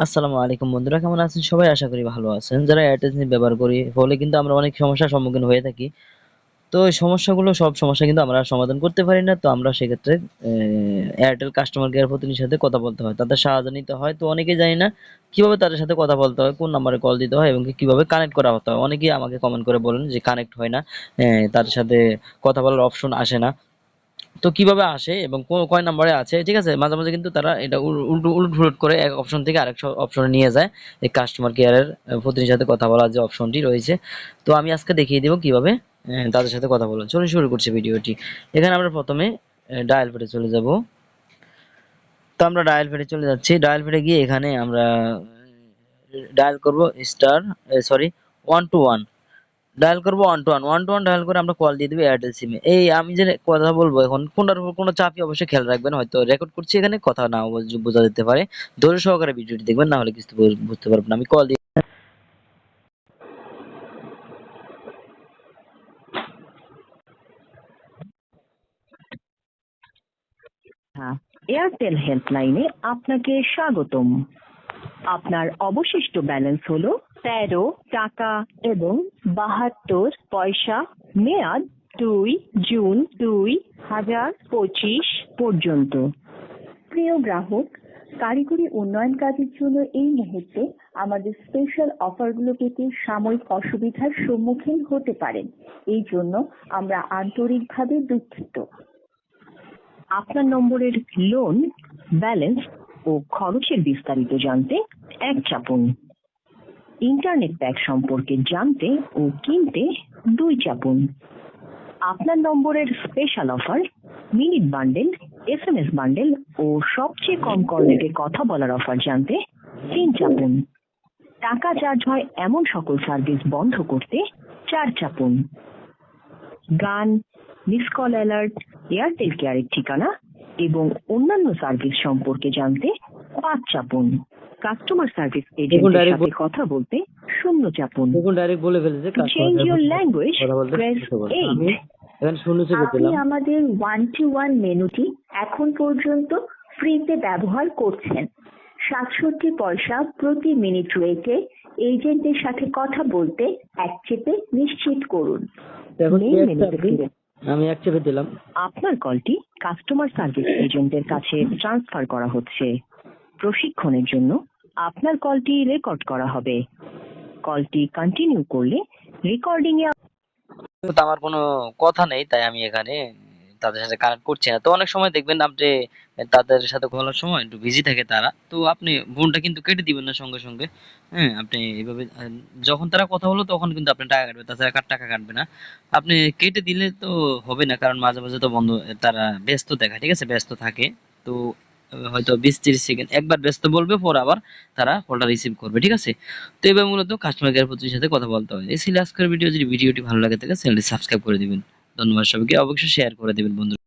আসসালামু আলাইকুম বন্ধুরা, কেমন আছেন সবাই? আশা করি ভালো আছেন। যারা এয়ারটেল সিম ব্যবহার করি ফলে কিন্তু আমরা অনেক সমস্যার সম্মুখীন হয়ে থাকি। তো এই সমস্যাগুলো, সব সমস্যা কিন্তু আমরা সমাধান করতে পারি না। তো আমরা সেক্ষেত্রে এয়ারটেল কাস্টমার কেয়ার প্রতিনিধির সাথে কথা বলতে হয়। তাদের সাহায্য নিতে হয়। তো অনেকেই জানি না কীভাবে তাদের সাথে কথা বলতে হয়, কোন নাম্বারে কল দিতে হয় এবং কীভাবে কানেক্ট করা হতে হয়। অনেকেই আমাকে কমেন্ট করে বলেন যে কানেক্ট হয় না তাদের সাথে কথা বলার অপশন আসে না। তো কীভাবে আসে এবং কয় নম্বরে আছে, ঠিক আছে? মাঝে মাঝে কিন্তু তারা এটা উল- উল্টো, উলট করে এক অপশন থেকে আরেক অপশনে নিয়ে যায়। এই কাস্টমার কেয়ারের প্রতিনিধির সাথে কথা বলার যে অপশনটি রয়েছে। তো আমি আজকে দেখিয়ে দেবো কীভাবে তাদের সাথে কথা বলুন। চলুন শুরু করছি ভিডিওটি। এখানে আমরা প্রথমে ডায়াল পেটে চলে যাব। তো আমরা ডায়াল পেটে চলে যাচ্ছি। ডায়াল পেটে গিয়ে এখানে আমরা ডায়াল করব star sorry one two one dial করব one two one one two one dial করে আমরা কল দিয়ে দিবো এয়ারটেল সিমে এই আমি যে কথা বলব এখন কোনটার উপর কোনো চাপই অবশ্যই খেয়াল রাখবেন হয়তো রেকর্ড করছি এখানে কথা না বোঝা যেতে পারে। ধৈর্য সহকারে ভিডিওটি দেখবেন না হলে কিছু বুঝতে পারবেন আমি কল দিই হ্যাঁ, এয়ারটেল হেল্পলাইনে আপনাকে স্বাগতম। আপনার অবশিষ্ট ব্যালেন্স হলো তেরো টাকা এবং বাহাত্তর পয়সা মেয়াদ দুই জুন দুই হাজার পঁচিশ পর্যন্ত। প্রিয় গ্রাহক, কারিগরি উন্নয়ন কাজের জন্য এই মুহূর্তে আমাদের স্পেশাল অফারগুলো পেতে সাময়িক অসুবিধার সম্মুখীন হতে পারেন। এই জন্য আমরা আন্তরিকভাবে দুঃখিত। আপনার নম্বরের লোন ব্যালেন্স ও খরচের বিস্তারিত জানতে এক চাপুন। ইন্টারনেট প্যাক সম্পর্কে জানতে ও কিনতে দুই চাপুন। আপনার নম্বরের special offer minute bundle S M S bundle ও সবচেয়ে কম কল রেটে কথা বলার অফার জানতে তিন চাপুন। টাকা চার্জ হয় এমন সকল সার্ভিস বন্ধ করতে চার চাপুন। গান মিস কল অ্যালার্ট এয়ারটেল কেয়ারের ঠিকানা এবং অন্যান্য সার্ভিস সম্পর্কে জানতে পাঁচ চাপুন। কাস্টমার সার্ভিস এজেন্টের সাথে কথা বলতে শূন্য চাপুন। দেখুন ডাইরেক্ট বলে ফেলেছে press শুরু করব। eight. আমি এখানে শূন্য চেপে আপনি আমাদের ওয়ান টু ওয়ান মেনুটি এখন পর্যন্ত ফ্রিতে ব্যবহার করছেন। সাতষট্টি পয়সা প্রতি মিনিট রেটে এজেন্টের সাথে কথা বলতে এক চেপে নিশ্চিত করুন। Main মেনুতে ফিরে আমি এক চেপে দিলাম। আপনার কলটি কাস্টমার সার্ভিস এজেন্টের কাছে ট্রান্সফার করা হচ্ছে। প্রশিক্ষণের জন্য আপনার কলটি রেকর্ড করা হবে। কলটি কন্টিনিউ করলে রেকর্ডিং এ কিন্তু আমার কোনো কথা নেই, তাই আমি এখানে তাদের সাথে কানেক্ট করছি না। তো অনেক সময় দেখবেন আপনি তাদের সাথে বলার সময় একটু বিজি থাকে তারা। তো আপনি ফোনটা কিন্তু কেটে দিবেন না সঙ্গে সঙ্গে। হ্যাঁ আপনি এইভাবে যখন তারা কথা বলো তখন কিন্তু আপনি টাকা কাটবে, তাছাড়া কার টাকা কাটবে না। আপনি কেটে দিলে তো হবে না, কারণ মাঝে মাঝে তো বন্ধ, তারা ব্যস্ত দেখায়, ঠিক আছে? ব্যস্ত থাকে। তো হয়তো বিশ তিরিশ সেকেন্ড একবার ব্যস্ত বলবে, পর আবার তারা কলটা রিসিভ করবে, ঠিক আছে? তো এবার মূলত কাস্টমার কেয়ার প্রতিনিধির সাথে কথা বলতে হবে এই ছিল আজকের ভিডিও যদি ভিডিওটি ভালো লাগে থাকে চ্যানেলটি সাবস্ক্রাইব করে দিবেন। ধন্যবাদ সবাইকে। অবশ্যই শেয়ার করে দিবেন, বন্ধু।